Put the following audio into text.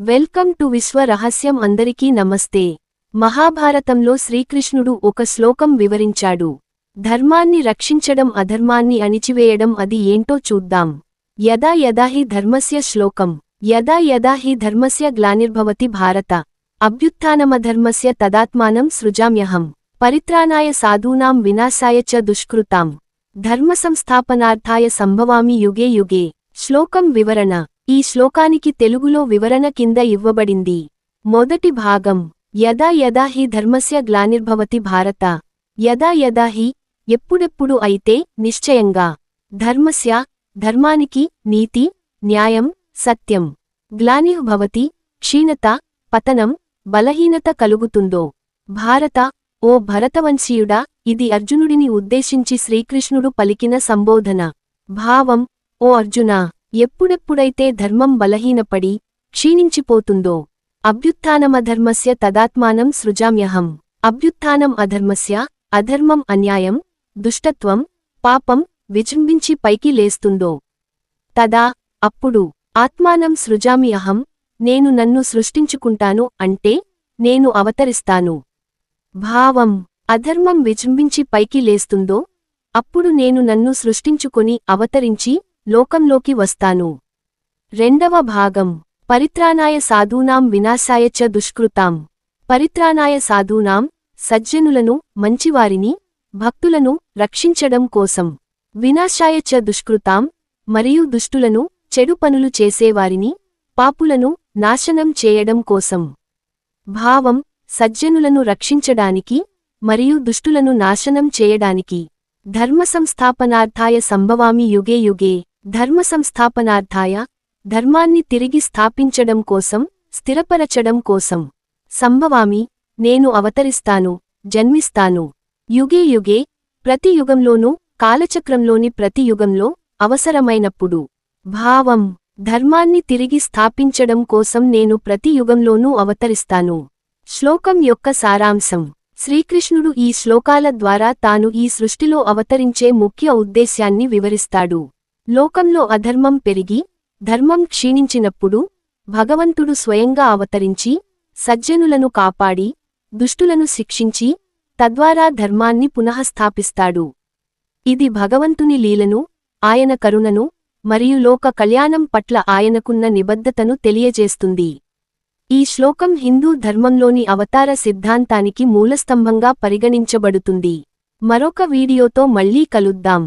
Welcome to విశ్వ రహస్యం అందరికీ నమస్తే. మహాభారతంలో శ్రీకృష్ణుడు ఒక శ్లోకం వివరించాడు. ధర్మాన్ని రక్షించడం అధర్మాన్ని అణిచివేయడం అది ఏంటో చూద్దాం. యదా యదా హి ధర్మస్య శ్లోకం. యదా యదా హి ధర్మస్య గ్లానిర్భవతి భారత. అభ్యుత్థానమధర్మస్య తదాత్మానం సృజామ్యహం. పరిత్రాణాయ సాధూనాం వినాశాయ చ దుష్కృతాం. ధర్మసంస్థాపనార్థాయ సంభవామి యుగే యుగే. శ్లోకం వివరణ. ఈ శ్లోకానికి తెలుగులో వివరణ కింద ఇవ్వబడింది. మొదటి భాగం యదా యదా హి ధర్మస్య గ్లానిర్భవతి భారత. యదా యదా హి ఎప్పుడెప్పుడు అయితే నిశ్చయంగా. ధర్మస్య ధర్మానికి నీతి న్యాయం సత్యం. గ్లానిర్భవతి క్షీణత పతనం బలహీనత కలుగుతుందో. భారత ఓ భరతవంశీయుడా ఇది అర్జునుడిని ఉద్దేశించి శ్రీకృష్ణుడు పలికిన సంబోధన. భావం ఓ అర్జునా. ఎప్పుడెప్పుడైతే ధర్మం బలహీనపడి క్షీణించిపోతుందో అభ్యుత్థానమధర్మస్య తదాత్మానం సృజామ్యహం. అభ్యుత్థానం అధర్మస్య అధర్మం అన్యాయం దుష్టత్వం పాపం విజృంభించి పైకి లేస్తుందో. తదా అప్పుడు ఆత్మానం సృజామి అహం నేను నన్ను సృష్టించుకుంటాను అంటే నేను అవతరిస్తాను. భావం అధర్మం విజృంభించి పైకి లేస్తుందో అప్పుడు నేను నన్ను సృష్టించుకొని అవతరించి లోకంలోకి వస్తాను. రెండవ భాగం. పరిత్రాణాయ సాధూనాం వినాశాయ చ దుష్కృతాం. పరిత్రాణాయ సాధూనాం సజ్జనులను మంచివారిని భక్తులను రక్షించడం కోసం. వినాశాయ చ దుష్కృతాం మరియు దుష్టులను చెడు పనులు చేసేవారిని పాపులను నాశనం చేయడం కోసం. భావం సజ్జనులను రక్షించడానికి మరియు దుష్టులను నాశనం చేయడానికి. ధర్మ సంస్థాపనార్థాయ సంభవామి యుగే యుగే. ధర్మ సంస్థాపనార్థాయ ధర్మాన్ని తిరిగి స్థాపించడం కోసం స్థిరపరచడం కోసం. సంభవామి నేను అవతరిస్తాను జన్మిస్తాను. యుగే యుగే ప్రతి యుగంలోనూ కాలచక్రంలోని ప్రతి యుగంలో అవసరమైనప్పుడు. భావం ధర్మాన్ని తిరిగి స్థాపించడం కోసం నేను ప్రతి యుగంలోనూ అవతరిస్తాను. శ్లోకం యొక్క సారాంశం. శ్రీకృష్ణుడు ఈ శ్లోకాల ద్వారా తాను ఈ సృష్టిలో అవతరించే ముఖ్య ఉద్దేశ్యాన్ని వివరిస్తాడు. లోకంలో అధర్మం పెరిగి ధర్మం క్షీణించినప్పుడు భగవంతుడు స్వయంగా అవతరించి సజ్జనులను కాపాడి దుష్టులను శిక్షించి తద్వారా ధర్మాన్ని పునఃస్థాపిస్తాడు. ఇది భగవంతుని లీలను ఆయన కరుణను మరియు లోక కళ్యాణం పట్ల ఆయనకున్న నిబద్ధతను తెలియజేస్తుంది. ఈ శ్లోకం హిందూ ధర్మంలోని అవతార సిద్ధాంతానికి మూలస్తంభంగా పరిగణించబడుతుంది. మరొక వీడియోతో మళ్ళీ కలుద్దాం.